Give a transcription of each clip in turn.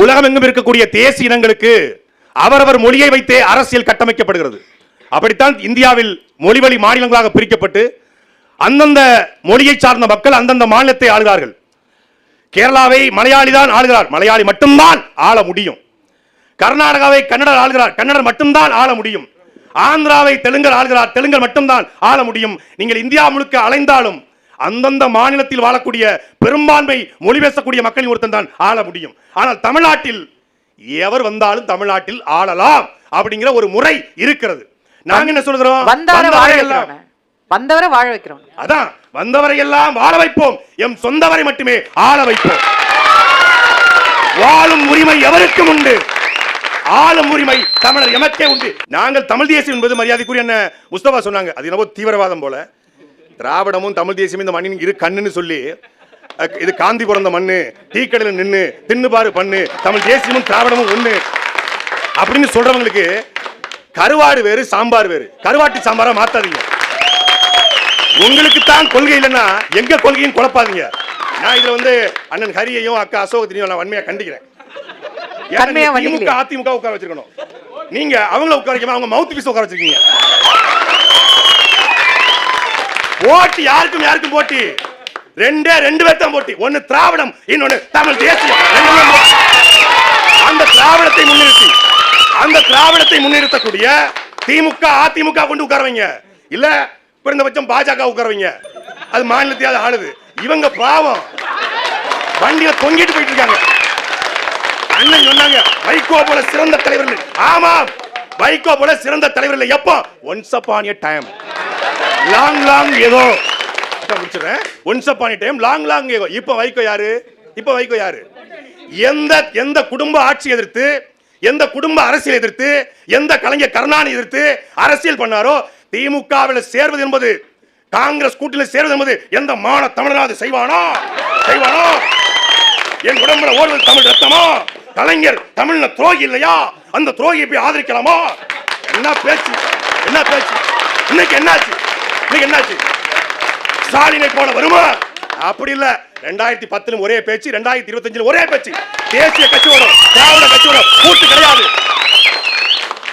உலகம் எங்கும் இருக்கக்கூடிய தேசிய இனங்களுக்கு அவரவர் மொழியை வைத்தே அரசியல் கட்டமைக்கப்படுகிறது. அப்படித்தான் இந்தியாவில் மொழிவழி மாநிலங்களாக பிரிக்கப்பட்டு அந்தந்த மொழியை சார்ந்த மக்கள் அந்தந்த மாநிலத்தை ஆளுகிறார்கள். கேரளாவை மலையாளி தான் ஆளுகிறார். மலையாளி மட்டும்தான் ஆள முடியும். கர்நாடகாவை கன்னடர் ஆளுகிறார். கன்னடர் மட்டும்தான் ஆள முடியும். ஆந்திராவை தெலுங்கர் ஆளுகிறார். தெலுங்கர் மட்டும்தான் ஆள முடியும். நீங்கள் இந்தியா முழுக்க அலைந்தாலும் அந்தந்த மாநிலத்தில் வாழக்கூடிய பெரும்பான்மை மொழி பேசக்கூடிய மக்களின் ஒருத்தன் தான் ஆள முடியும். ஆனால் தமிழ்நாட்டில் எவர் வந்தாலும் தமிழ்நாட்டில் ஆளலாம் அப்படிங்கிற ஒரு முறை இருக்கிறது. நாங்க என்ன சொல்கிறோம் வந்தவரை வாழ வைக்கிறோம். அதான் வந்தவரை எல்லாம் வாழ வைப்போம். எம் சொந்தவரை மட்டுமே ஆள வைப்போம். வாழும் உரிமை எவருக்கும் உண்டு? ஆளும் உரிமை தமிழர் எமக்கே உண்டு. நாங்கள் தமிழ் தேசியம் என்பது மரியாதைக்குரிய என்ன? முஸ்தபா சொன்னாங்க. அது என்னவோ தீவிரவாதம் போல. திராவிடமும் தமிழ் தேசியம் இந்த மண்ணின் இரு கண்ணுன்னு சொல்லி இது காந்தி பிறந்த மண்ணு டீ கடையில் நின்னு தின்னு பாரு பண்ணு தமிழ் தேசியமும் திராவிடமும் ஒண்ணு. அப்படின்னு சொல்றவங்களுக்கு கருவாடு வேறு சாம்பார் வேறு. கருவாட்டு சாம்பாரா மாத்தாதீங்க. உங்களுக்கு தான் கொள்கை இல்லைன்னா எங்க கொள்கையும் குழப்பாதீங்க. நான் இதுல வந்து அண்ணன் ஹரியையும் அக்கா அசோகத்தினையும் நான் வன்மையா கண்டிக்கிறேன். திமுக? அதிமுக உட்கார வச்சிருக்கணும். நீங்க அவங்கள உட்கார வைக்காம அவங்க மவுத் பீஸ் உட்கார வச்சிருக்கீங்க. ஓட்டு யாருக்கும் யாருக்கும் போட்டி? ரெண்டே ரெண்டு பேர் தான் போட்டி. ஒன்னு திராவிடம் இன்னொன்னு தமிழ் தேசியம். அந்த திராவிடத்தை முன்னிறுத்தி அந்த திராவிடத்தை முன்னிறுத்தக்கூடிய திமுக அதிமுக கொண்டு உட்காரவங்க. இல்ல குறைந்தபட்சம் பாஜக உட்காரவங்க. அது மாநிலத்தையாவது ஆளுது. இவங்க பாவம். வண்டியில தொங்கிட்டு போயிட்டு இருக்காங்க. அண்ணன் சொன்னாங்க வைகோ போல சிறந்த தலைவர்கள் ஆமா வைகோ போல சிறந்த தலைவர்கள் எப்போ? Once upon a time long long ஏதோ. முடிச்சிடுறேன் once upon time long long ago இப்போ வைகோ யாரு? இப்போ வைகோ யாரு? எந்த எந்த குடும்ப ஆட்சி எதிர்த்து எந்த குடும்ப அரசியல் எதிர்த்து எந்த கலைஞர் கருணாநிதி எதிர்த்து அரசியல் பண்ணாரோ திமுகவில் சேர்வது என்பது காங்கிரஸ் கூட்டணியில் சேர்வது என்பது எந்த மான தமிழராது செய்வானோ? செய்வானோ? என் உடம்புல ஓடுவது தமிழ் ரத்தமா? கலைஞர் தமிழ்ல துரோகி இல்லையா? அந்த துரோகியை போய் ஆதரிக்கலாமா? என்ன பேச்சு? என்ன பேச்சு? இன்னைக்கு என்னாச்சு? என்னாச்சு? ஸ்டாலினை போல வருமா? அப்படி இல்ல. ரெண்டாயிரத்தி பத்துல ஒரே பேச்சு ரெண்டாயிரத்தி இருபத்தஞ்சுல ஒரே பேச்சு. தேசிய கட்சியோட திராவிட கட்சியோட கூட்டு கிடையாது.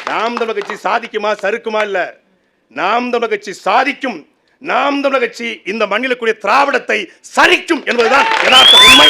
நாம் தமிழர் கட்சி சாதிக்குமா சறுக்குமா இல்ல? நாம் தமிழர் கட்சி சாதிக்கும். நாம் தமிழர் கட்சி இந்த மண்ணில் கூடிய திராவிடத்தை சரிக்கும் என்பதுதான் யதார்த்த உண்மை.